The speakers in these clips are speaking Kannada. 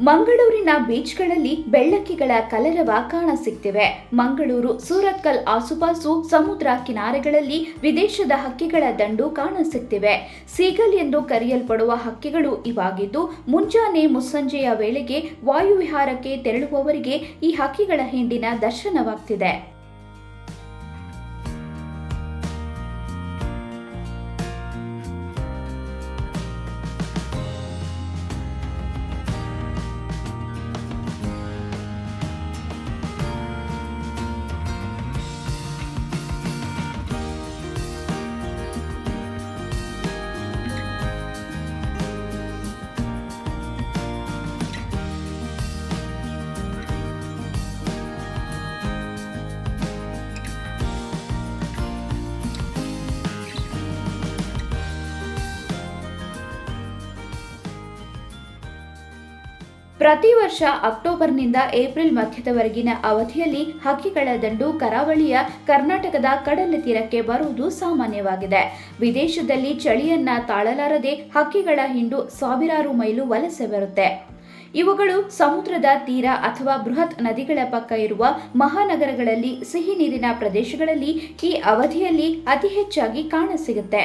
ಮಂಗಳೂರಿನ ಬೀಚ್ಗಳಲ್ಲಿ ಬೆಳ್ಳಕ್ಕಿಗಳ ಕಲರವ ಕಾಣ ಸಿಗ್ತಿವೆ. ಮಂಗಳೂರು, ಸೂರತ್ಕಲ್ ಆಸುಪಾಸು, ಸಮುದ್ರ ಕಿನಾರೆಗಳಲ್ಲಿ ವಿದೇಶದ ಹಕ್ಕಿಗಳ ದಂಡು ಕಾಣ ಸಿಗ್ತಿವೆ. ಸೀಗಲ್ ಎಂದು ಕರೆಯಲ್ಪಡುವ ಹಕ್ಕಿಗಳು ಇವಾಗಿದ್ದು, ಮುಂಜಾನೆ ಮುಸ್ಸಂಜೆಯ ವೇಳೆಗೆ ವಾಯುವಿಹಾರಕ್ಕೆ ತೆರಳುವವರಿಗೆ ಈ ಹಕ್ಕಿಗಳ ಹಿಂಡಿನ ದರ್ಶನವಾಗ್ತಿದೆ. ಪ್ರತಿ ವರ್ಷ ಅಕ್ಟೋಬರ್ನಿಂದ ಏಪ್ರಿಲ್ ಮಧ್ಯದವರೆಗಿನ ಅವಧಿಯಲ್ಲಿ ಹಕ್ಕಿಗಳ ದಂಡು ಕರಾವಳಿಯ ಕರ್ನಾಟಕದ ಕಡಲ ತೀರಕ್ಕೆ ಬರುವುದು ಸಾಮಾನ್ಯವಾಗಿದೆ. ವಿದೇಶದಲ್ಲಿ ಚಳಿಯನ್ನ ತಾಳಲಾರದೆ ಹಕ್ಕಿಗಳ ಹಿಂಡು ಸಾವಿರಾರು ಮೈಲು ವಲಸೆ ಬರುತ್ತೆ. ಇವುಗಳು ಸಮುದ್ರದ ತೀರ ಅಥವಾ ಬೃಹತ್ ನದಿಗಳ ಪಕ್ಕ ಇರುವ ಮಹಾನಗರಗಳಲ್ಲಿ ಸಿಹಿ ನೀರಿನ ಪ್ರದೇಶಗಳಲ್ಲಿ ಈ ಅವಧಿಯಲ್ಲಿ ಅತಿ ಹೆಚ್ಚಾಗಿ ಕಾಣಸಿಗುತ್ತೆ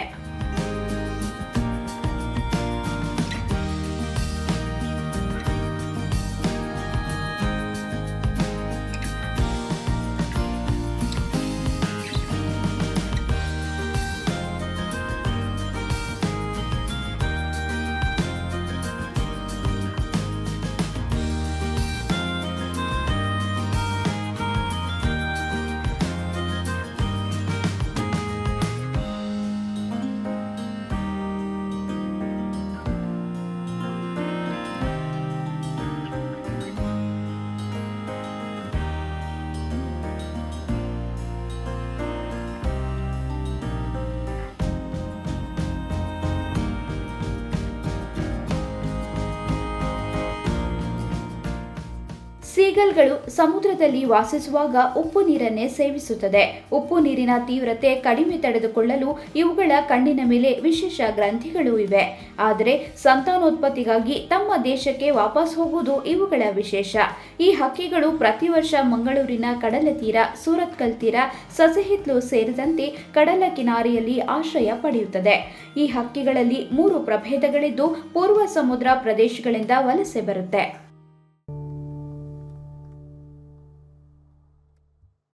ಸೀಗಲ್ಗಳು ಸಮುದ್ರದಲ್ಲಿ ವಾಸಿಸುವಾಗ ಉಪ್ಪು ನೀರನ್ನೇ ಸೇವಿಸುತ್ತದೆ. ಉಪ್ಪು ನೀರಿನ ತೀವ್ರತೆ ಕಡಿಮೆ ತಡೆದುಕೊಳ್ಳಲು ಇವುಗಳ ಕಣ್ಣಿನ ಮೇಲೆ ವಿಶೇಷ ಗ್ರಂಥಿಗಳು ಇವೆ. ಆದರೆ ಸಂತಾನೋತ್ಪತ್ತಿಗಾಗಿ ತಮ್ಮ ದೇಶಕ್ಕೆ ವಾಪಸ್ ಹೋಗುವುದು ಇವುಗಳ ವಿಶೇಷ. ಈ ಹಕ್ಕಿಗಳು ಪ್ರತಿ ವರ್ಷ ಮಂಗಳೂರಿನ ಕಡಲ ತೀರ, ಸೂರತ್ಕಲ್ ತೀರ, ಸಸಹಿತ್ಲು ಸೇರಿದಂತೆ ಕಡಲ ಕಿನಾರಿಯಲ್ಲಿ ಆಶ್ರಯ ಪಡೆಯುತ್ತದೆ. ಈ ಹಕ್ಕಿಗಳಲ್ಲಿ ಮೂರು ಪ್ರಭೇದಗಳಿದ್ದು, ಪೂರ್ವ ಸಮುದ್ರ ಪ್ರದೇಶಗಳಿಂದ ವಲಸೆ ಬರುತ್ತೆ.